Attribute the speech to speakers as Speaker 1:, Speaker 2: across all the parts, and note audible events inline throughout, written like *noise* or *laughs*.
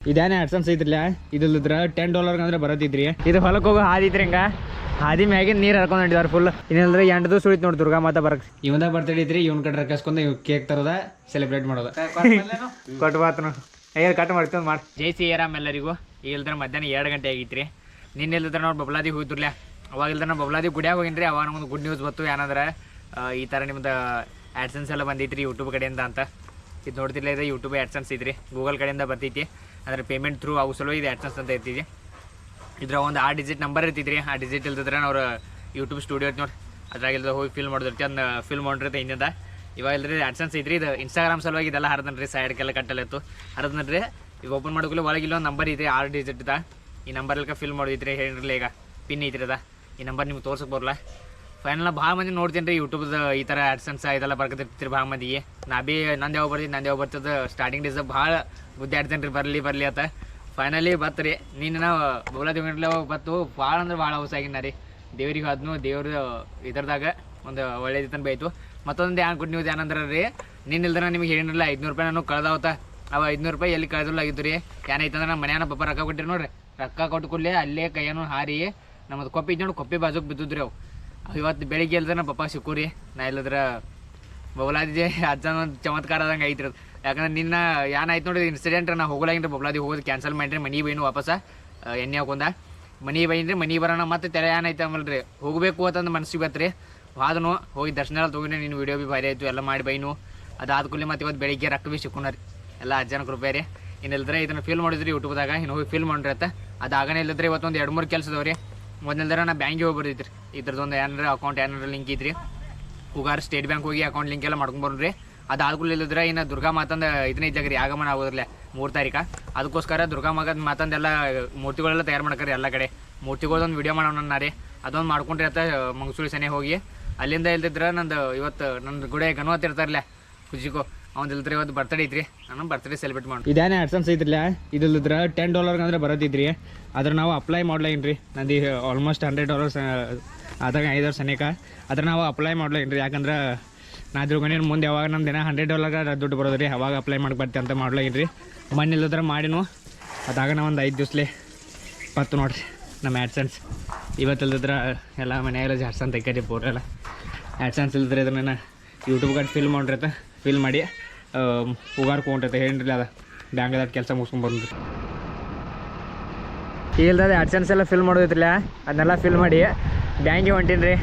Speaker 1: ಇದೇನೇ ಅಡ್ಸನ್ಸ್ ಐತ್ರಿಲ್ಲ? ಇದ್ರ ten dollar ಅಂದ್ರೆ ಬರತ್ತಿದ್ರಿ. ಇದು ಹೊಲಕ್ಕೆ ಹೋಗೋ ಹಾದಿ ಐತ್ರಿ ಹಿಂಗ? ಹಾದಿ ಮ್ಯಾಗಿನ ನೀರು ಹರ್ಕೊಂಡು ಹೊಂಟಿದಾರೆ ಫುಲ್ ಇನ್ನೆಲ್ಲ ಎಂಟದು ಸುಳಿತ್ ನೋಡಿ ದುರ್ಗಾ ಮಾತಾ ಬರಕ್ ಇವನ ಬರ್ತಡೇ ಇವನ್ ಇವ್ನ ಕಡೆ ರಕ್ಕಸ್ಕೊಂಡು ಇವ್ ಕೇಕ್ ತರೋದ ಸೆಲೆಬ್ರೇಟ್ ಮಾಡೋದ. ಕೊಟ್ಟು ಬಾತನು ಕಟ್ ಮಾಡ್ತೀವಿ ಮಾಡಿ. ಜೈ ಸಿ ಆರಾಮ್ ಎಲ್ಲರಿಗೂ. ಈಗ ಇಲ್ದ್ರೆ ಮಧ್ಯಾಹ್ನ ಎರಡು ಗಂಟೆ ಆಗಿತ್ರಿ. ನಿನ್ನೆ ಇಲ್ದ್ರೆ ನೋಡಿ ಬಬ್ಲಾದಿ ಹೋಗಿದ್ರಲ್ಲ ಅವಾಗ ಇಲ್ದ್ರೆ ನಾವು ಬಬ್ಲಾದಿ ಗುಡಿಯಾಗ ಹೋಗಿನ್ರಿ. ಅವಾಗ ನಮ್ಗೆ ಗುಡ್ ನ್ಯೂಸ್ ಬಂತು. ಏನಂದ್ರೆ ಆ, ಈ ಥರ ನಿಮ್ದು ಆ್ಯಡ್ಸನ್ಸ್ ಎಲ್ಲ ಬಂದೈತ್ರಿ ಯೂಟ್ಯೂಬ್ ಕಡೆಯಿಂದ ಅಂತ. ಇದು ನೋಡ್ತಿಲ್ಲ ಇದು ಯೂಟ್ಯೂಬ್ ಆ್ಯಡ್ಸನ್ಸ್ ಇದ್ರಿ ಗೂಗಲ್ ಕಡೆಯಿಂದ ಬರ್ತೈತಿ ಅಂದ್ರೆ ಪೇಮೆಂಟ್ ಥ್ರೂ ಅವು ಸಲುವಾಗಿ ಇದು ಅಂತ ಇರ್ತಿದ್ವಿ ಇದ್ರ ಒಂದು ಆ ಡಿಜಿಟ್ ನಂಬರ್ ಇರ್ತಿದ್ರಿ ಆ ಡಿಜಿಟ್ ಇಲ್ದಿದ್ರೆ ಅವ್ರು ಯೂಟ್ಯೂಬ್ ಸ್ಟುಡಿಯೋ ಐತಿ ನೋಡಿ. ಅದ್ರಾಗ ಇಲ್ದ ಹೋಗಿ ಫಿಲ್ ಮಾಡಿದಿರ್ತಿ ಅದನ್ನ ಫಿಲ್ ಮಾಡಿರುತ್ತೆ ಹಿಂದಿಂದ ಇವಾಗ ಇಲ್ರಿ ಆಡ್ಸನ್ಸ್ ಐತ್ರಿ. ಇದು ಇನ್ಸ್ಟಾಗ್ರಾಮ್ ಸಲುವಾಗಿ ಇದೆಲ್ಲ ಸೈಡ್ ಸೈಡ್ಗೆಲ್ಲ ಕಟ್ಟಲಿತ್ತು ಇತ್ತು. ಹರಿದನ್ರಿ ಈಗ ಓಪನ್ ಮಾಡೋಕ್ಕೂ ಒಳಗೆ ಇಲ್ಲೊಂದು ನಂಬರ್ ಇದೆ ಆರು ಡಿಜಿಟ್ ಇದೆ ಈ ನಂಬರ್ ನಂಬರ್ಲಿಕ್ಕೆ ಫಿಲ್ ಮಾಡಿದ್ರಿ ಹೇಳಿರಲಿಲ್ಲ ಈಗ ಪಿನ್ ಐತ್ರಿ ಅದ. ಈ ನಂಬರ್ ನಿಮ್ಗೆ ತೋರ್ಸಕ್ಕೆ ಬರಲ್ಲ. ಫೈನಲ್ ಭಾಳ ಮಂದಿ ನೋಡ್ತೀನಿ ರೀ ಯೂಟ್ಯೂಬ್ದ ಈ ಥರ ಆಡ್ಸನ್ಸ್ ಇದೆಲ್ಲ ಬರ್ಕತಿರ್ತೀರಿ ಭಾಳ ಮಂದಿಗೆ. ನಾ ಭೀ ನಂದು ಯಾವ ಬರ್ತೀನಿ ನಂದು ಯಾವ ಬರ್ತದೆ ಸ್ಟಾರ್ಟಿಂಗ್ ಡೇಸ್ ಭಾಳ ಬುದ್ಧಿ ಆಡ್ತೇನೆ ರೀ ಬರಲಿ ಬರಲಿ ಅಂತ. ಫೈನಲಿ ಬತ್ರಿ ನೀನು ನಾವು ಬೌಲ ದೇವ್ರ ಬತ್ತು ಭಾಳ ಅಂದ್ರೆ ಭಾಳ ಹೌಸ್ ಆಗಿನ ರೀ. ದೇವ್ರಿಗೆ ಅದನ್ನು ದೇವ್ರ ಇದ್ರದಾಗ ಒಂದು ಒಳ್ಳೇದಿತ್ತನ್ ಬೈತು. ಮತ್ತೊಂದು ಏನು ಗುಡ್ ನ್ಯೂಸ್ ಏನಂದ್ರೆ ರೀ ನೀನು ಇಲ್ದ್ರೆ ನಿಮಗೆ ಹೇಳಿರಲಿಲ್ಲ ಐದುನೂರು ರೂಪಾಯಿ ನಾನು ಕಳ್ದಾವತ್ತ ಅವ ಐದುನೂರು ರೂಪಾಯಿ ಎಲ್ಲಿ ಕಳೆದ್ರು ಆಗಿದ್ದು ರೀ. ಏನೈತಂದ್ರೆ ನಮ್ಮ ಮನ್ಯಾನ ಪಪ್ಪ ರೊಕ್ಕ ಕೊಟ್ಟಿರಿ ನೋಡ್ರಿ. ರೊಕ್ಕ ಕೊಟ್ಟು ಕೂಡಲೇ ಅಲ್ಲೇ ಕೈಯನ್ನು ಹಾರಿ, ನಮ್ಮದು ಕೊಪ್ಪಿ ನೋಡಿ, ಕೊಪ್ಪಿ ಬಾಜುಗೆ ಬಿದ್ದಿದ್ರಿ ಅವು. ಇವತ್ತು ಬೆಳಿಗ್ಗೆ ನಮ್ಮ ಪಪ್ಪ ಸಿಕ್ಕೂರಿ. ನಾ ಇಲ್ಲದ್ರೆ ಬಬಲಾದಿ ಅಜ್ಜನ ಒಂದು ಚಮತ್ಕಾರ ಆದಂಗೆ ಐತ್ರಿ ಯಾಕಂದ್ರೆ ನಿನ್ನ ಏನಾಯ್ತು ನೋಡಿ ಇನ್ಸಿಡೆಂಟ್ ನಾ ಹೋಗಲಾಗಿಂದ್ರೆ ಬಬಲಾದಿ ಹೋಗೋದು ಕ್ಯಾನ್ಸಲ್ ಮಾಡಿರಿ, ಮನಿ ಬೈನು ವಾಪಸ್ ಎಣ್ಣೆ ಹಾಕೊಂಡ. ಮನಿ ಬೈನ್ರಿ ಮನಿ ಬರೋಣ ಮತ್ತೆ ತೆರೆ ಏನಾಯ್ತು ರೀ ಹೋಗಬೇಕು ಅಂತಂದು ಮನಸ್ಸಿಗೆ ಬತ್ತರಿ ಹಾದನು ಹೋಗಿ ದರ್ಶನ ಎಲ್ಲ ನಿನ್ನ ನೀನು ವಿಡಿಯೋ ಬಿ ಭಾರಿ ಆಯಿತು, ಎಲ್ಲ ಮಾಡಿ ಬೈನು. ಅದಾದ ಕೂಲಿ ಮತ್ತೆ ಇವತ್ತು ಬೆಳಿಗ್ಗೆ ರೊಕ್ಕ ಬಿ ಸಿಕ್ಕೊಂಡ್ರಿ. ಎಲ್ಲ ಅಜ್ಜನ ಕೃಪೆ ರೀ. ಇನ್ನಿಲ್ದ್ರೆ ಇದನ್ನು ಫೀಲ್ ಮಾಡಿದ್ರಿ ಯೂಟ್ಯೂಬ್ದಾಗ ಇನ್ನು ಹೋಗಿ ಫೀಲ್ ಮಾಡ್ರಿ ಅಂತ ಅದು ಆಗನೇ ಇಲ್ಲದ್ರೆ ಇವತ್ತೊಂದು ಎರಡು ಮೂರು ಕೆಲಸದವ್ರಿ. ಮೊದಲಿಲ್ದ್ರೆ ನಾ ಬ್ಯಾಂಕಿಗೆ ಹೋಗಿ ಬರ್ದಿತ್ರಿ ಇದ್ರದ್ದೊಂದು ಏನಾರ ಅಕೌಂಟ್ ಏನಾರ ಲಿಂಕ್ ಇದ್ರಿ? ಉಗಾರ್ ಸ್ಟೇಟ್ ಬ್ಯಾಂಕ್ ಹೋಗಿ ಅಕೌಂಟ್ ಲಿಂಕ್ ಎಲ್ಲ ಮಾಡ್ಕೊಂಡ್ ಬರ್ರಿ ಅದು ಆಲ್ಗುಲ್ ಇಲ್ಲದ್ರೆ ಇನ್ನು ದುರ್ಗಾ ಮಾತಂದ ಇದನ್ನ ಇದ್ದಾಗ್ರಿ, ಆಗಮನ ಆಗೋದ್ರಲ್ಲೇ, ಮೂರು ತಾರೀಕ. ಅದಕ್ಕೋಸ್ಕರ ದುರ್ಗಾ ಮಗದ ಮಾತಂದೆಲ್ಲ, ಮೂರ್ತಿಗಳೆಲ್ಲ ತಯಾರು ಮಾಡ್ಕರಿ ಎಲ್ಲ ಕಡೆ. ಮೂರ್ತಿಗಳದೊಂದು ವಿಡಿಯೋ ಮಾಡೋಣ ರೀ ಅದೊಂದು ಮಾಡ್ಕೊಂಡ್ರಿ ಅಂತ ಮಂಗಸೂಳಿ ಸನೆ ಹೋಗಿ. ಅಲ್ಲಿಂದ ಇಲ್ದಿದ್ರೆ ನಂದು ಇವತ್ತು ನನ್ನ ಗುಡೆ ಗಣವತ್ ಇರ್ತಾರಲ್ಲ ಖುಷಿಗೋ ಅವ್ನು ಇಲ್ದ್ರೆ ಇವತ್ತು ಬರ್ತಡೇ ಐತ್ರಿ. ನಾನು ಬರ್ತಡೇ ಸೆಲೆಬ್ರೇಟ್ ಮಾಡಿ ಇದೇನೇ ಅಡ್ಸನ್ಸ್ ಐತ್ರಲ್ಲ? ಇದಿಲ್ಲದ್ರ ಟೆನ್ ಡಾಲರ್ ಅಂದ್ರೆ ಬರೋದಿದ್ರಿ ಆದ್ರೆ ನಾವು ಅಪ್ಲೈ ಮಾಡ್ಲಾಗಿನ್ರಿ ನಂದು ಆಲ್ಮೋಸ್ಟ್ ಹಂಡ್ರೆಡ್ ಡಾಲರ್ಸ್ ಅದಾಗ ವರ್ಷ ಅನೇಕ. ಅದ್ರ ನಾವು ಅಪ್ಲೈ ಮಾಡ್ಲಾಗಿನ್ರಿ ಯಾಕಂದ್ರೆ ನಾ ತಿಳ್ಕೊಂಡಿನ ಮುಂದೆ ಯಾವಾಗ ನಮ್ಮ ದಿನ ಹಂಡ್ರೆಡ್ ಡಾಲರ್ ದುಡ್ಡು ಬರೋದ್ರಿ ಅವಾಗ ಅಪ್ಲೈ ಮಾಡಿ ಬರ್ತೀವಿ ಅಂತ ಮಾಡ್ಲಾಗಿನ್ರಿ ಮಣ್ಣು ಇಲ್ಲದ್ರೆ ಅದಾಗ ನಾ ಒಂದು ಐದು ದಿವ್ಸಲೆ ಪತ್ತು ನೋಡ್ರಿ ನಮ್ಮ ಆ್ಯಡ್ಸನ್ಸ್ ಇವತ್ತು ಇಲ್ದಿದ್ರೆ ಎಲ್ಲ ಮನೆಯಾಗೆಲ್ಲ ಜಾಡ್ಸನ್ ತೆಕ್ಕರಿ ಪೂರೆಲ್ಲ ಆ್ಯಡ್ಸನ್ಸ್ ಇಲ್ದ್ರೆ ಇದನ್ನ ಯೂಟ್ಯೂಬ್ ಕಡೆ ಫಿಲ್ ಅಂತ ಫಿಲ್ ಮಾಡಿ ಉಗಾರ್ ಹೇಳಿ ಹೇಳಿರಲಿಲ್ಲ ಅದ. ಬ್ಯಾಂಕ್ದಾಗ ಕೆಲಸ ಮುಗಿಸ್ಕೊಂಡು ಬಂದ್ರಿ ಇಲ್ದದ ಆಡ್ಸನ್ಸ್ ಎಲ್ಲ ಫಿಲ್ ಮಾಡೋದಿತ್ತಿಲ್ಲ ಅದನ್ನೆಲ್ಲ ಫಿಲ್ ಮಾಡಿ ಬ್ಯಾಂಕಿಗೆ ಹೊಂಟೀನಿ ರೀ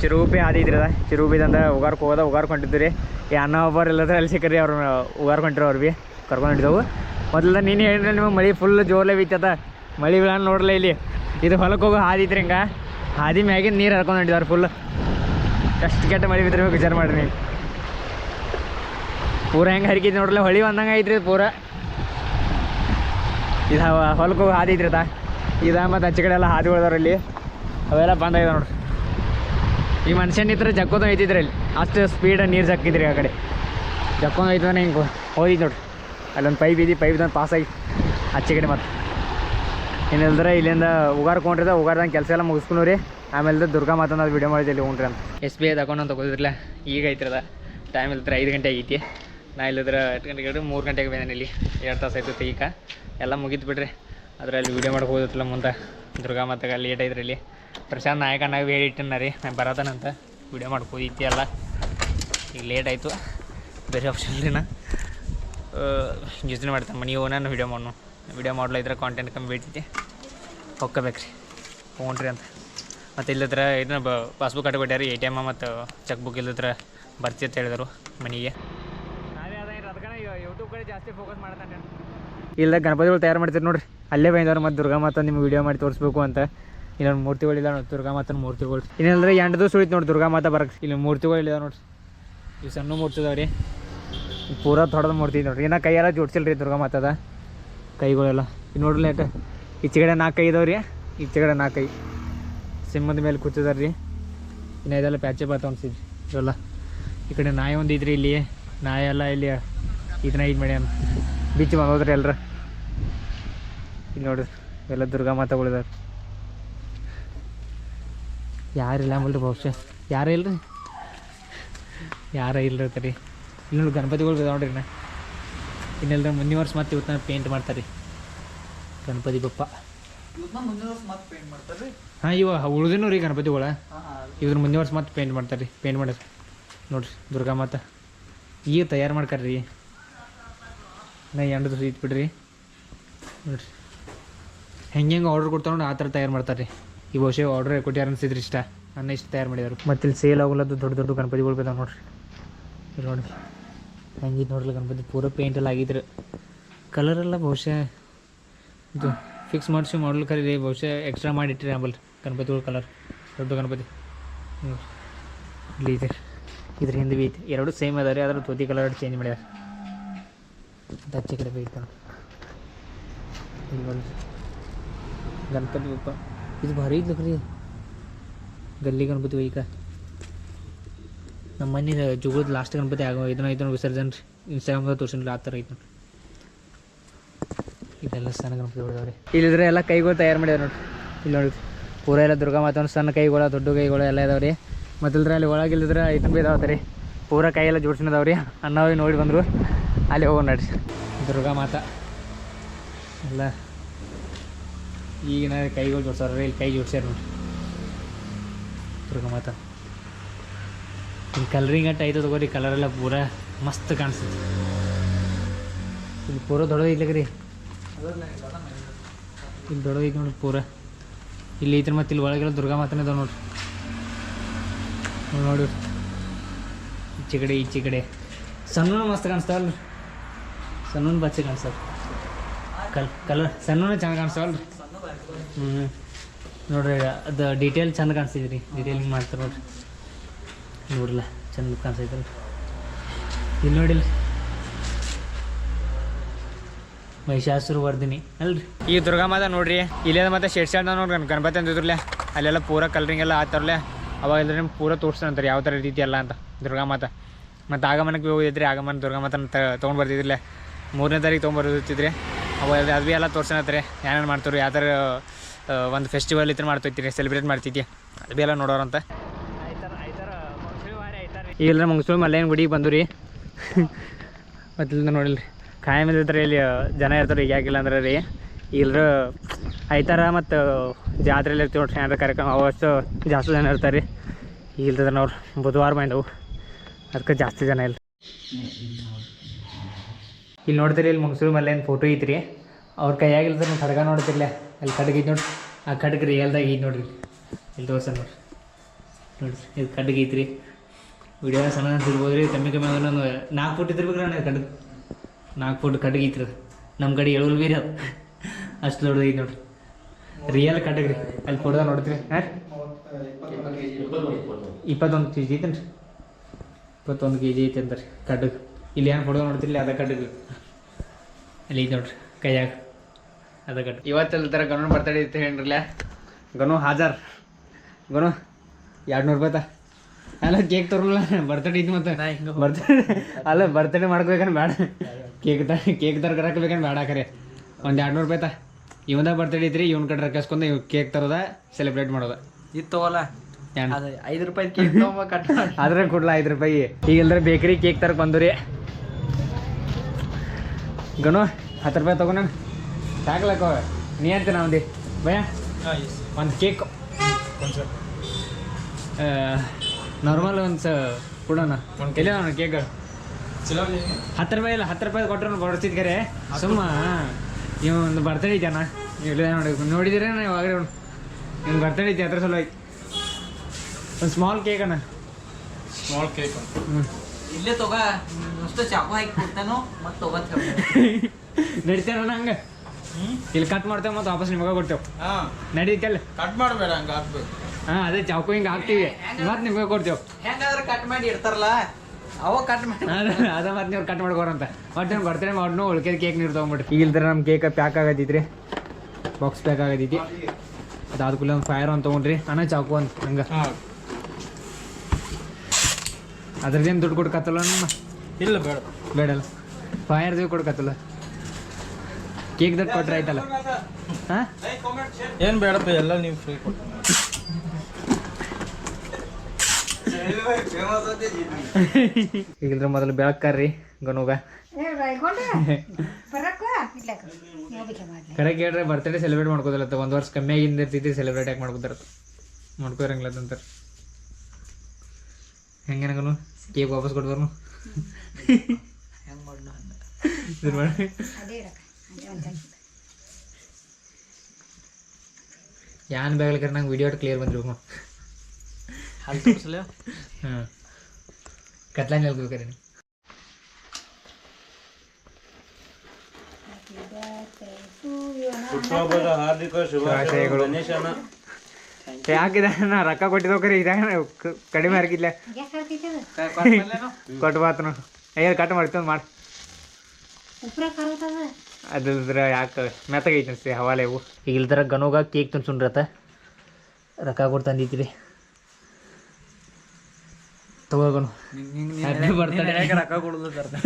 Speaker 1: ಚಿರೂಪಿ ಆದಿದ್ರದ ಚಿರೂಪಿದಂದ ಉಗಾರ್ಕ್ ಹೋದ ಉಗಾರ್ಕ್ ಹೊಂಟಿದ್ರಿ ಈ ಅನ್ನ ಒಬ್ಬರು ಇಲ್ಲದ್ರೆ ಅಲ್ಲಿ ಸಿಕ್ಕರಿ ಅವ್ರು ಉಗಾರ್ಕ್ ಹೊಂಟಿರೋ ಅವ್ರು ಭೀ ಕರ್ಕೊಂಡು ಹೊಂಟಿದ್ದೆವು. ಮೊದಲ ನೀನು ಹೇಳಿದ್ರೆ ನಿಮಗೆ ಮಳೆ ಫುಲ್ ಜೋರ್ಲೆ ಬಿತ್ತದ ಮಳೆ ಬೀಳ ನೋಡಲ್ಲ ಇಲ್ಲಿ. ಇದು ಹೊಲಕ್ಕೆ ಹೋಗೋ ಹಾದಿ ಐತ್ರಿ ಹಿಂಗೆ. ಹಾದಿ ಮ್ಯಾಗಿನ ನೀರು ಹರ್ಕೊಂಡು ಹೊಂಟಿದ್ದಾರೆ ಫುಲ್ ಎಷ್ಟು ಕೆಟ್ಟ ಮಳೆ ಬಿದ್ದಿರ್ಬೇಕು ವಿಚಾರ ಮಾಡಿರಿ ನೀವು. ಪೂರ ಹೆಂಗೆ ಹರಿಕಿದ್ ನೋಡ್ರಲ್ಲ ಹೊಳಿ ಬಂದಂಗೆ ಐತ್ರಿ ಪೂರ. ಇದು ಹೊಲಕ್ಕೆ ಹೋಗಿ ಹಾದಿ ಐತ್ರಿ ಇದ ಮತ್ತು ಆಚೆ ಕಡೆ ಎಲ್ಲ ಹಾದಿ ಇಲ್ಲಿ ಅವೆಲ್ಲ ಬಂದ ನೋಡ್ರಿ ಈ ಮನುಷ್ಯನಿದ್ರೆ ಜಕ್ಕೋದು ಐತಿದ್ರಿ ಇಲ್ಲಿ. ಅಷ್ಟು ಸ್ಪೀಡ್ ನೀರು ಜಕ್ಕಿದ್ರಿ ಆ ಕಡೆ. ಜಕ್ಕೊಂಡು ಐತಂದ್ರೆ ಹಿಂಗೆ ಹೋಗಿದ್ ನೋಡ್ರಿ ಅಲ್ಲೊಂದು ಪೈಪ್ ಇದೆ ಪೈಪ್ ಪಾಸ್ ಆಗಿ. ಆಚೆ ಕಡೆ ಮತ್ತೆ ಏನಿಲ್ದ್ರೆ ಇಲ್ಲಿಂದ ಉಗಾರ್ ಕೊಂಡಿದ್ದ ಉಗಾರ್ದಂಗೆ ಕೆಲಸ ಎಲ್ಲ ಮುಗಿಸ್ಕೊಂಡು ರೀ ಆಮೇಲೆ ದುರ್ಗಾ ಮಾತಂದ ವಿಡಿಯೋ ಮಾಡಿದ್ದೆ ಉಂಟ್ರಿ ಅಂತ. ಎಸ್ ಬಿ ಐ ಅಕೌಂಟ್ ಅಂತ ಗೊತ್ತಿರಲಿಲ್ಲ ಈಗ ಐತ್ರದ. ಟೈಮ್ ಇಲ್ದ್ರೆ ಐದು ಗಂಟೆ ಆಗೈತಿ. ನಾ ಇಲ್ಲಿದ್ರೆ ಎಂಟು ಗಂಟೆಗೆ ಹಿಡಿದು ಮೂರು ಗಂಟೆಗೆ ಬಂದೇನೆ ಇಲ್ಲಿ. ಎರಡು ತಾಸು ಆಯ್ತು ಈಗ ಎಲ್ಲ ಮುಗಿತು ಬಿಡ್ರಿ. ಅದರಲ್ಲಿ ವಿಡಿಯೋ ಮಾಡಕ್ಕೆ ಹೋಗಿತ್ತಲ್ಲ ಮುಂದೆ. ದುರ್ಗಾ ಮಾತಾಗ ಲೇಟ್ ಐತ್ರಿ ಪ್ರಶಾಂತ್ ನಾಯಕ ನಾವು ಹೇಳಿಟ್ಟಿನ ರೀ, ನಾನು ಬರತನಂತ ವಿಡಿಯೋ ಮಾಡಕ್ಕೆ ಅಲ್ಲ ಈಗ ಲೇಟ್ ಆಯಿತು, ಬೇರೆ ಆಪ್ಷನ್ ರೀ ನಾ ಯೋಚನೆ ಮಾಡ್ತಾನೆ ಮನೆ ಓನ ವೀಡಿಯೋ ಮಾಡೋಣ ವಿಡಿಯೋ ಮಾಡಲ ಇದ್ರೆ ಕಾಂಟೆಂಟ್ ಕಮ್ಮಿ ಬಿಟ್ಟಿದ್ದೆ ಹೊಕ್ಕಬೇಕು ರೀ ಹ್ಞೂ ಅಂತ. ಮತ್ತು ಇಲ್ಲದ್ರ ಇದನ್ನ ಬ ಪಾಸ್ಬುಕ್ ಕಟ್ಕೊಟ್ಟಾರಿ ಎ ಟಿ ಎಂ ಮತ್ತು ಚೆಕ್ ಬುಕ್ ಇಲ್ಲದ್ರ ಬರ್ತಿ ಅಂತ ಹೇಳಿದರು ಮನೆಗೆ. ಯೂಟ್ಯೂಬ್ ಕಡೆ ಜಾಸ್ತಿ ಫೋಕಸ್ ಮಾಡ್ತಾನೆ. ಇಲ್ಲ ಗಣಪತಿಗಳು ತಯಾರು ಮಾಡ್ತೀರಿ ನೋಡ್ರಿ. ಅಲ್ಲೇ ಬಂದವ್ರು ಮತ್ತು ದುರ್ಗಾ ಮಾತ ನಿಮ್ಗೆ ವಿಡಿಯೋ ಮಾಡಿ ತೋರಿಸ್ಬೇಕು ಅಂತ. ಇಲ್ಲೊಂದು ಮೂರ್ತಿಗಳಿಲ್ಲ ನೋಡಿ ದುರ್ಗಾ ಮಾತನ ಮೂರ್ತಿಗಳು. ಇನ್ನೆಲ್ಲದ್ರೆ ಎಂಟು ಸುಳಿತು ನೋಡಿ ದುರ್ಗಾ ಮಾತ ಬರಕ್ಕೆ ಇಲ್ಲಿ ಮೂರ್ತಿಗಳಿಲ್ಲ ನೋಡ್ರಿ ಈ ಸಣ್ಣ ಮೂರ್ತಿ ಇದಾವೆ ರೀ ಪೂರಾ ದೊಡ್ಡದ ಮೂರ್ತಿ ನೋಡ್ರಿ. ಇನ್ನು ಕೈಯೆಲ್ಲ ಜೋಡ್ಸಿಲ್ಲ ರೀ ದುರ್ಗಾ ಮಾತದ. ಕೈಗಳೆಲ್ಲ. ನೋಡ್ರಿ ಲೇಟ್ ಈಚೆಗಡೆ ನಾಲ್ಕು ಕೈ ಇದಾವೆ ರೀ ಈಚೆಗಡೆ ನಾಲ್ಕು ಕೈ. ಸಿಂಹದ ಮೇಲೆ ಕೂತಿದಾರೆ ರೀ ಇನ್ನು ಇದೆಲ್ಲ ಪ್ಯಾಚೆ ಬಾತ ಅನ್ಸಿದ್ರಿ ಇವೆಲ್ಲ. ಈ ಕಡೆ ನಾಯಿ ಒಂದು ಇದ್ರಿ ಇಲ್ಲಿ. ನಾಯಿ ಎಲ್ಲ ಇಲ್ಲಿ ಇದನ್ನ ಇದು ಮಾಡ್ಯಾನ. ಬೀಚ್ ಬಂದೋದ್ರಿ ಎಲ್ರ? ಇಲ್ಲಿ ನೋಡ್ರಿ ಎಲ್ಲ ದುರ್ಗಾ ಮಾತಾಗಳಿದಾರೆ. ಯಾರಿಲ್ಲ ಅಂಬಲ್ರಿ ಬಹುಶಃ. ಯಾರೇ ಇಲ್ರಿ? ಯಾರ ಇಲ್ರಿ ಇಲ್ಲಿ ನೋಡಿ ಗಣಪತಿಗಳು ಇದಾವೆ ನೋಡ್ರಿ ನಾ ಇನ್ನೆಲ್ಲ ಮುಂದಿನ ವರ್ಷ ಮತ್ತೆ ಇವತ್ತು ಪೇಂಟ್ ಮಾಡ್ತಾರೆ. ಗಣಪತಿ ಬಪ್ಪ. ಹಾಂ ಇವ ಉಳ್ದಿನೂ ರೀ ಗಣಪತಿಗಳ. ಇವ್ರ ಮುಂದಿನ ವರ್ಷ ಮತ್ತೆ ಪೇಂಟ್ ಮಾಡ್ತಾರೆ ರೀ ಪೇಂಟ್ ಮಾಡ್ರಿ ನೋಡ್ರಿ ದುರ್ಗಾ ಮಾತಾ. ಈಗ ತಯಾರು ಮಾಡ್ಕಾರ್ರಿ. ನಾ ಎಂಡದ ಇತ್ತು ಬಿಡ್ರಿ ನೋಡ್ರಿ. ಹೆಂಗೆ ಹೆಂಗೆ ಆರ್ಡ್ರ್ ಕೊಡ್ತಾವ ನೋಡಿ ಆ ಥರ ತಯಾರು ಮಾಡ್ತಾರೆ ರೀ ಈ ಬಹುಶಃ ಆರ್ಡ್ರ್ ಕೊಟ್ಟಾರ ಅನ್ಸಿದ್ರಿ ಇಷ್ಟ? ಅನ್ನ ಇಷ್ಟು ತಯಾರು ಮಾಡಿದಾರೆ ಮತ್ತೆ ಇಲ್ಲಿ ಸೇಲ್ ಆಗೋಲ್ಲದು ದೊಡ್ಡ ದೊಡ್ಡ ಗಣಪತಿಗಳು ಬಿದ್ದಾವೆ ನೋಡ್ರಿ. ಇಲ್ಲಿ ನೋಡಿ ಹೆಂಗೆ ನೋಡ್ರಿ ಗಣಪತಿ ಪೂರ ಪೇಂಟ್ ಎಲ್ಲ ಆಗಿದ್ರು. ಕಲರ್ ಎಲ್ಲ ಬಹುಶಃ ಇದು ಫಿಕ್ಸ್ ಮಾಡಿಸಿ ಮಾಡಲ್ ರೀ ಬಹುಶಃ ಎಕ್ಸ್ಟ್ರಾ ಮಾಡಿಟ್ರಿ ಆಮೇಲೆ ಗಣಪತಿಗಳು ಕಲರ್ ದೊಡ್ಡ ಗಣಪತಿ. ಇಲ್ಲಿ ಇದೆ. ಇದ್ರ ಹಿಂದೆ ಐತಿ ಎರಡು ಸೇಮ್ ಅದಾರೆ ರೀ ಅದ್ರ ತೋತಿ ಕಲರ್ ಚೇಂಜ್ ಮಾಡ್ಯಾರ ಅದು ಆಚೆ ಕಡೆ ಗಣಪತಿ ಬಪ್ಪ ಇದು ಭಾರಿ ಇದ್ಲಕ್ ರೀ ಗಲ್ಲಿ ಗಣಪತಿ ವೈಕ ನಮ್ಮ ಮನೆ ಜುಗದ ಲಾಸ್ಟ್ ಗಣಪತಿ ಆಗೋ ಇದನ್ನ ಇದನ್ನ ವಿಸರ್ಜನೆ ರೀ ಇನ್ಸ್ಟಾಗ್ರಾಮ್ದಾಗ ತೋರ್ಸಿಲ್ಲ ಆ ಥರ ಐತೆ ನೋಡ್ರಿ ಇದೆಲ್ಲ ಸಣ್ಣ ಗಣಪತಿ ಹೊಡೆದವ್ರಿ. ಇಲ್ಲಿದ್ರೆ ಎಲ್ಲ ಕೈಗಳು ತಯಾರು ಮಾಡ್ಯಾವ ನೋಡ್ರಿ ಇಲ್ಲಿ ನೋಡಿ ಪೂರ ಎಲ್ಲ ದುರ್ಗಾ ಮಾತನ ಸಣ್ಣ ಕೈಗಳ, ದೊಡ್ಡ ಕೈಗಳು ಎಲ್ಲ ಇದಾವ್ರಿ. ರೀ ಇಲ್ದ್ರೆ ಅಲ್ಲಿ ಒಳಗೆ ಇಲ್ಲಿದ್ರೆ ಐತನ್ ಬಿ ಇದಾವತ್ತ ರೀ ಪೂರ ಕೈ ಎಲ್ಲ ಜೋಡ್ಸಿನದಾವ್ರಿ. ಅಣ್ಣಾವಿ ನೋಡಿ ಬಂದರು. ಅಲ್ಲಿ ಹೋಗಿ ನೋಡ್ರಿ. ದುರ್ಗಾ ಮಾತ. ಎಲ್ಲ ಈಗಿನ ಕೈಗಳು ಜೋಡ್ಸಾರ ಇಲ್ಲಿ ಕೈ ಜೋಡ್ಸ್ಯಾರ ನೋಡಿ ದುರ್ಗಾ ಮಾತ. ಇಲ್ಲಿ ಕಲರಿಂಗ್ ಅಟ್ ಐತೆ ತಗೋರಿ ಕಲರ್ ಎಲ್ಲ ಪೂರ ಮಸ್ತ್ ಕಾಣಿಸ್ತದೆ ಇಲ್ಲಿ ಪೂರ ಇಲ್ಲಿ ರೀ ಇಲ್ಲಿ ಐತಿ ನೋಡಿ ಪೂರ. ಇಲ್ಲಿ ಐತ್ರಿ ಮತ್ತೆ ಇಲ್ಲಿ ಒಳಗೆಲ್ಲ ದುರ್ಗಾ ಮಾತನೇ ಇದಾವೆ ನೋಡ್ರಿ. ನೋಡಿ ಈಚೆ ಕಡೆ ಈಚೆ ಕಡೆ ಸಣ್ಣ ಮಸ್ತ್ ಕಾಣಿಸ್ತಾವಲ್ರಿ. ಸಣ್ಣ ಬಚ್ಚೆ ಕಾಣಿಸ್ತಾವ ಕಲ್ ಕಲರ್ ಸಣ್ಣ ಚೆನ್ನಾಗಿ ಕಾಣಿಸ್ತಾವಲ್ರಿ ಹ್ಞೂ ನೋಡ್ರಿ, ಅದು ಡೀಟೇಲ್ ಚಂದ ರೀ ಡೀಟೇಲಿಂಗ್ ಮಾಡ್ತಾರೆ ನೋಡ್ರಿ. ನೋಡ್ರಲ್ಲ, ಚಂದ ಕಾಣಿಸ್ತೈತಲ್ಲ ಇಲ್ಲಿ ನೋಡಿಲ್ಲ ಮಹಿಷಾಸುರ ವರ್ಧಿನಿ ಅಲ್ರಿ. ಈ ದುರ್ಗಾ ಮಾತ ನೋಡ್ರಿ ಇಲ್ಲೇ ಮತ್ತೆ ಶೇಡ್ ಶಾಡ್ ನೋಡ್ರಿ ಗಣಪತಿ ಅಂತಿದ್ರಲ್ಲ ಅಲ್ಲೆಲ್ಲ ಪೂರ ಕಲರಿಂಗ್ ಎಲ್ಲ ಆತರ್ಲೆ ಅವಾಗ ಇಲ್ರಿ ಪೂರ ತೋರಿಸ್ತಾರಂತಾರೆ, ಯಾವ ಥರ ರೀತಿ ಎಲ್ಲ ಅಂತ, ದುರ್ಗಾ ಮಾತ. ಮತ್ತು ಆಗಮನಕ್ಕೆ ಹೋಗಿದ್ರಿ, ಆಗಮನ ದುರ್ಗಾ ಮಾತನ ತಗೊಂಡು ಬರ್ತಿದ್ರಲ್ಲ. ಮೂರನೇ ತಾರೀಕು ತೊಗೊಂಬರ್ತಿದ್ರಿ. ಅವು ಅದು ಭೀ ಎಲ್ಲ ತೋರ್ಸನತ್ತಾರೆ ಏನೇನು ಮಾಡ್ತಾರೆ ಯಾವ ಥರ ಒಂದು ಫೆಸ್ಟಿವಲ್ ಇತ್ತು ಮಾಡ್ತೈತಿರಿ ಸೆಲೆಬ್ರೇಟ್ ಮಾಡ್ತೈತಿ ಅದು ಭೀ ಎಲ್ಲ ನೋಡೋರಂತ. ಇಲ್ಲ ಮಂಗಸೂರು ಮಲ್ಲೇನ ಗುಡಿಗೆ ಬಂದು ರೀ. *laughs* ಮತ್ತಿಲ್ಲ ನೋಡಿಲ್ರಿ. ಕಾಯಂ ಇರ್ತಾರೆ ಇಲ್ಲಿ ಜನ ಇರ್ತಾರೆ, ಈಗ ಯಾಕಿಲ್ಲ ಅಂದ್ರೆ ರೀ. ಇಲ್ಲರ ಐತಾರ ಮತ್ತು ಜಾತ್ರೆಯಲ್ಲಿ ಇರ್ತೀವಿ ನೋಡ್ರಿ, ಏನಾರ ಕಾರ್ಯಕ್ರಮ ಅವಷ್ಟು ಜಾಸ್ತಿ ಜನ ಇರ್ತಾರೆ ರೀ. ಇಲ್ತದ ಅವ್ರು ಬುಧವಾರ ಬಂದವು. ಅದಕ್ಕೆ ಜಾಸ್ತಿ ಜನ ಇಲ್ಲ ಇಲ್ಲಿ ನೋಡ್ತೀರಿ, ಇಲ್ಲಿ ಮಂಗಸೂರು ಮಲ್ಲೇನ ಫೋಟೋ ಐತ್ರಿ. ಅವ್ರ ಕೈಯಾಗ ಇಲ್ದ್ರೆ ಖಡ್ಗ ನೋಡ್ತಿರ್ಲೆ. ಅಲ್ಲಿ ಖಡ್ಗಿದ್ ನೋಡಿ ಆ ಖಡ್ಗ ರಿಯಲ್ದಾಗ ಈಗ ನೋಡ್ರಿ ಇಲ್ಲಿ. ದೋಸೆ ನೋಡ್ರಿ. ನೋಡ್ರಿ ಇದು ಖಡ್ಗ ಐತ್ರಿ. ವಿಡಿಯೋ ಸಣ್ಣ ಅನ್ಸಿರ್ಬೋದು ರೀ ಕಮ್ಮಿ ಕಮ್ಮಿ ಅಂದ್ರೆ ನಾನು ನಾಲ್ಕು ಫುಟ್ ಇದ್ದಿರ್ಬೇಕು ನಾನು ಖಡ್ಗ. ನಾಲ್ಕು ಫುಟ್ ಖಡ್ಗ ಐತ್ರಿ ಅದು. ನಮ್ಮ ಕಡೆ ಏಳು ಬೀರಿ ಅದು. ಅಷ್ಟು ದೊಡ್ಡದು ಐತಿ ನೋಡ್ರಿ. ರಿಯಲ್ ಖಡ್ಗ ರೀ. ಅಲ್ಲಿ ಫೋಟೋದಾಗ ನೋಡ್ತೀರಿ. ಹಾಂ? ಇಪ್ಪತ್ತೊಂದು ಕೆ ಜಿ ಐತೇನು ರೀ ಇಪ್ಪತ್ತೊಂದು ಕೆ ಜಿ ಐತೆ ರೀ ಕಡ್ಗ ಇಲ್ಲಿ ಏನು ಫೋಟೋ ನೋಡ್ತಿರ್ಲಿ? ಅದ ಕಟ್ಟಿದ್ವಿ ಅಲ್ಲಿ ನೋಡ್ರಿ ಕೈಯಾಗ. ಅದ ಕಟ್ಟು ಇವತ್ತೆಲ್ಲ ಥರ ಗನು ಬರ್ತಡೇ ಇತ್ತು ಹೇಳ್ರಲ್ಲ ಗನು ಹಾಜರ್. ಗನು ಎರಡು ನೂರು ರೂಪಾಯಿ ತಾ. ಅಲ್ಲ ಕೇಕ್ ತರಲ್ಲ ಬರ್ತಡೇ ಇದ್ದು ಮತ್ತೆ. ಬರ್ತಡೆ ಅಲ್ಲ ಬರ್ತಡೇ ಮಾಡ್ಕೋಬೇಕಂದ್ರೆ ಬೇಡ ಕೇಕ್ ತ ಕೇಕ್ ತರ ಕರಕಬೇಕನ್ ಬೇಡ ಕರೆ ಒಂದು ಎರಡು ನೂರು ರೂಪಾಯಿ ತಾ. ಬರ್ತಡೇ ಐತ್ರಿ ಇವ್ನ ಕಡೆ ರಕ್ಕಸ್ಕೊಂಡು ಇವ್ ಕೇಕ್ ತರೋದ ಸೆಲೆಬ್ರೇಟ್ ಮಾಡೋದ. ಇತ್ತು?
Speaker 2: ಅದು ಐದು ರೂಪಾಯಿ ಕೇಕ್ ಕಟ್
Speaker 1: ಅದ್ರ ಕೊಡ್ಲ ಐದು ರೂಪಾಯಿ. ಈಗ ಇಲ್ದ್ರೆ ಬೇಕ್ರಿ ಕೇಕ್ ತರಕ್ ಬಂದ್ರಿ. ರೀ ಗನು ಹತ್ತು ರೂಪಾಯಿ ತಗೊಂಡ ಸಾಕ್ಲಕ್ಕ ನೀ ಅಂತೀನ ಒಂದಿ ಭಯ? ಒಂದು ಕೇಕ್ ನಾರ್ಮಲ್ ಒಂದು ಸ ಕೊಡೋಣ. ಎಲ್ಲಿ ನಾನು ಕೇಕ್ ಹತ್ತು ರೂಪಾಯಿ ಇಲ್ಲ ಹತ್ತು ರೂಪಾಯಿ ಕೊಟ್ಟರು ಬಡ್ತಿದ್ ಕರೆ ಸುಮ್ಮ. ನೀವು ಒಂದು ಬರ್ತಡೇ ಇದೆಯಾ ಇಲ್ಲ ನೋಡಿ ನೋಡಿದಿರ ನಾ ಇವಾಗ ನಿಮ್ಗೆ ಬರ್ತಡೇ ಇದೆ ಅದ್ರ ಸಲುವಾಗಿ? ಐತಿ ಒಂದು ಸ್ಮಾಲ್ ಕೇಕ್ ಅಣ್ಣ.
Speaker 2: ಸ್ಮಾಲ್ ಕೇಕ್
Speaker 1: ಹ್ಞೂ
Speaker 2: ಇಲ್ಲೇ ತಗೋ. ಅಷ್ಟು ಚಾಕು ಹಾಕಿ ಕೊಡ್ತೇನೋ ಮತ್ತೆ ತಗೋತ *laughs*
Speaker 1: ಅಣ್ಣ ಹಂಗೆ. ಇಲ್ಲಿ ಕಟ್ ಮಾಡ್ತೇವೆ ಮತ್ತೆ ವಾಪಸ್ ನಿಮಗೆ ಕೊಡ್ತೇವೆ.
Speaker 2: ಹಾ.
Speaker 1: ನಡೀತಲ್ಲ
Speaker 2: ಕಟ್ ಮಾಡಬೇಡ ಹಂಗೆ ಹಾಕ್ಬೇಕು.
Speaker 1: ಹಾಂ ಅದೇ ಚಾಕು ಹಿಂಗೆ ಹಾಕ್ತೀವಿ. ಮತ್ತೆ ನಿಮಗೆ ಕೊಡ್ತೇವೆ.
Speaker 2: ಹೆಂಗಾದ್ರೆ ಕಟ್ ಮಾಡಿ ಇಡ್ತಾರಲ್ಲ? ಅವ ಕಟ್ ಮಾಡಿ
Speaker 1: ಅದ ಮತ್ತೆ ನೀವು ಕಟ್ ಮಾಡ್ಕೋರಂತ. ಒಟ್ಟು ನೀವು ಬರ್ತೇನೆ ಮಾಡ್ನು ಉಳ್ಕೆದ ಕೇಕ್ ನೀರು ತೊಗೊಂಬಿಟ್ರಿ. ಈಗ ಇಲ್ದ್ರೆ ನಮ್ಮ ಕೇಕ್ ಪ್ಯಾಕ್ ಆಗತ್ತೈತ್ರಿ ಬಾಕ್ಸ್ ಪ್ಯಾಕ್ ಆಗತ್ತೈತಿ ಅದಾದ ಕೂಡಲೇ ಒಂದು ಫೈರ್ ಒಂದು ತೊಗೊಂಡ್ರಿ. ಅಣ್ಣ ಚಾಕು ಅಂತ ಹಂಗೆ.
Speaker 2: ಹಾಂ.
Speaker 1: ಅದ್ರದ್ದೇನು ದುಡ್ಡು ಕೊಡ್ಕತ್ತಲ್ಲ ನಮ್ಮ
Speaker 2: ಇಲ್ಲ ಬೇಡ.
Speaker 1: ಬೇಡಲ್ಲ. ಫೈರ್ದು ಕೊಡ್ಕತ್ತಲ್ಲ. ಕೇಕ್ ದಟ್ ಕೊಟ್ರೆ ಆಯ್ತಲ್ಲ? ಹಾಂ?
Speaker 2: ಏನು ಬೇಡಪ್ಪ ಎಲ್ಲ ನೀವು ಫ್ರೀ ಕೊಟ್ಟು
Speaker 1: ಈಗಿಲ್ದ್ರ ಮೊದಲು ಬೆಳಕಾರ್ರಿ ಗನುಗ ಕರೆ ಹೇಳ್ರಿ ಬರ್ತಡೇ ಸೆಲೆಬ್ರೇಟ್ ಮಾಡ್ಕೋದಿಲ್ಲ ಒಂದು ವರ್ಷ ಕಮ್ಮಿ ಆಗಿಂದ ಇರ್ತೈತಿ ಸೆಲೆಬ್ರೇಟ್ ಯಾಕೆ ಮಾಡ್ಕೋತಾರ? ಮಾಡ್ಕೋರಂಗಿಲ್ಲ ಅಂತಾರೆ ಹೆಂಗೇನಗನು ಕೇಕ್ ವಾಪಸ್ ಕೊಡ್ಬಾರ್ನು?
Speaker 2: ಹೆಂಗ್ ಮಾಡ್ನ ಹಂಗ.
Speaker 1: ಇದು ಮಾಡಿ ಯಾನ್ ಬೇಗಲಿಕ್ಕೆ ನಂಗೆ ವಿಡಿಯೋ ಕ್ಲಿಯರ್ ಬಂದಿರು
Speaker 2: ಅಲ್ಲಿ ತೋರಿಸಲ
Speaker 1: ಹಾಂ ಕತ್ಲಾಂಗ್ ಹೇಳ್ಬೇಕಾರೆ ನೀವು
Speaker 3: ಹುಟ್ಟುಹಬ್ಬದ ಹಾರ್ದಿಕ ಶುಭಾಶಯಗಳು. ಗಣೇಶನ.
Speaker 1: ಯಾಕಿದ ನಾ ರೊಕ್ಕ ಕೊಟ್ಟಿದ್ದೋ ಕರೆ ಇದಾಗ ಕಡಿಮೆ ಹಾಕಿದ್ಲ. ಕೊಟ್ಟು ಬಾತನು ಅಯ್ಯ ಕಟ್ ಮಾಡ್ತೀವಿ ಮಾಡಿ. ಅದ್ರ ಯಾಕೆ ಮೆತ್ತಗೈತೆ ಅನ್ಸ್ತಿ ಹವಾಲೆ ಇವು. ಈಗ ಇಲ್ದರ ಗನೋಗ ಕೇಕ್ ತಂದ್ಸುಂಡ್ರತ ರೊಕ್ಕ ಕೊಟ್ಟು ತಂದಿದ್ರಿ. ತಗೋಗನು.
Speaker 2: ರೊಕ್ಕ ಕೊಡುದು ತರ್ತ *laughs*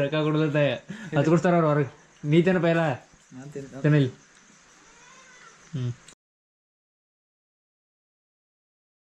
Speaker 1: ರೊಕ್ಕ ಕೊಡ್ಲತ್ತ ಅದು ಕೊಡ್ತಾರ ಅವ್ರು ಹೊರಗೆ. ನೀತೇನ ಪೈಲ. ತಿನ್ನಲಿ. ಹ್ಞೂ